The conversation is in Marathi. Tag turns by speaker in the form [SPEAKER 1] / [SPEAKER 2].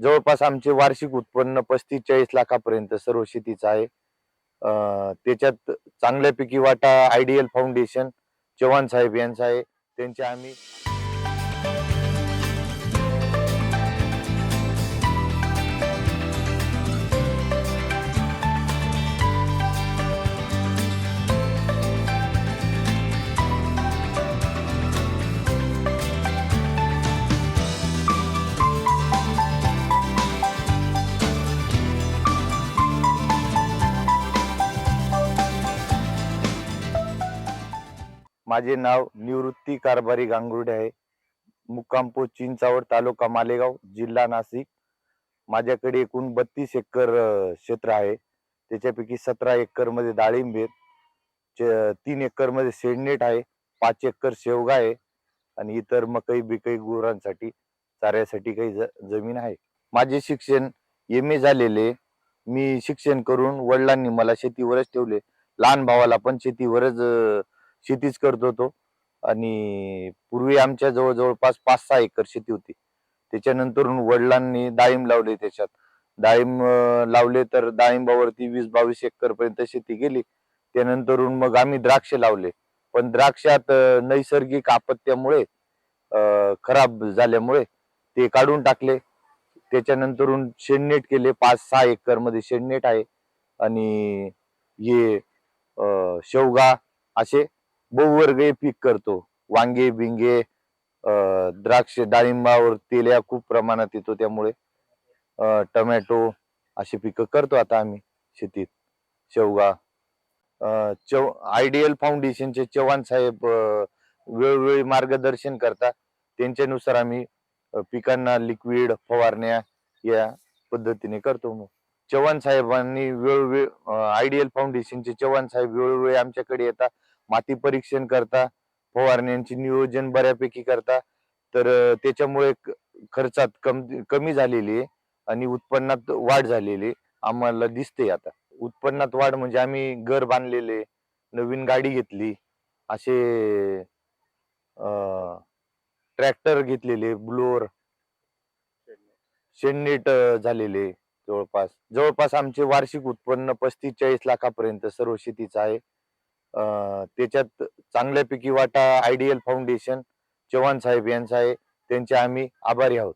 [SPEAKER 1] जवळपास आमचे वार्षिक उत्पन्न पस्तीस चाळीस लाखापर्यंत सर्व शेतीचं आहे. त्याच्यात चांगल्यापैकी वाटा आयडियल फाउंडेशन चव्हाण साहेब यांचा आहे. त्यांचे आम्ही माझे नाव निवृत्ती कारभारी गांगुर्डे आहे. मुक्कामपो चिंचावड तालुका मालेगाव जिल्हा नाशिक. माझ्याकडे एकूण बत्तीस एकर क्षेत्र आहे. त्याच्यापैकी सतरा एकरमध्ये डाळिंब आहेत तीन एकरमध्ये शेडनेट आहे. पाच एकर शेवगा आहे. आणि इतर मकई बिकई गुरांसाठी चाऱ्यासाठी काही ज- जमीन आहे. माझे शिक्षण एम ए झालेले. मी शिक्षण करून वडिलांनी मला शेतीवरच ठेवले. लहान भावाला पण शेतीवरच शेतीच करत होतो. आणि पूर्वी आमच्या जवळ जवळपास पाच सहा एकर शेती होती. त्याच्यानंतर वडिलांनी डाळिंब लावले त्याच्यात. डाळिंब लावले तर डाळिंबावरती वीस बावीस एकर पर्यंत शेती गेली त्यानंतर मग आम्ही द्राक्ष लावले. पण द्राक्षात नैसर्गिक आपत्त्यामुळे खराब झाल्यामुळे ते काढून टाकले. त्याच्यानंतरून शेणनेट केले. पाच सहा एकरमध्ये शेणनेट आहे. आणि हे शेवगा असे बहुवर्गीय पीक करतो. वांगे बिंगे द्राक्ष डाळिंबावर तेल्या खूप प्रमाणात येतो त्यामुळे. टमॅटो अशी पिकं करतो आता आम्ही शेतीत. शेवगा चव आयडियल फाउंडेशनचे चव्हाण साहेब वेळोवेळी मार्गदर्शन करतात. त्यांच्यानुसार आम्ही पिकांना लिक्विड फवारण्या या पद्धतीने करतो मग. चव्हाण साहेबांनी वेळोवेळी आयडियल फाउंडेशनचे चव्हाण साहेब वेळोवेळी आमच्याकडे येतात. माती परीक्षण करता फवारण्यांचे नियोजन बऱ्यापैकी करता. तर त्याच्यामुळे खर्चात कम कमी झालेली आहे आणि उत्पन्नात वाढ झालेली आहे. आम्हाला दिसते आता. उत्पन्नात वाढ म्हणजे आम्ही घर बांधलेले नवीन गाडी घेतली असे ट्रॅक्टर घेतलेले ब्लोअर शेणनेट झालेले जवळपास. जवळपास आमचे वार्षिक उत्पन्न पस्तीस चाळीस लाखापर्यंत सर्व शेतीचं आहे. त्याच्यात चांगल्यापैकी वाटा आयडियल फाउंडेशन चव्हाण साहेब यांचा आहे. त्यांचे आम्ही आभारी आहोत.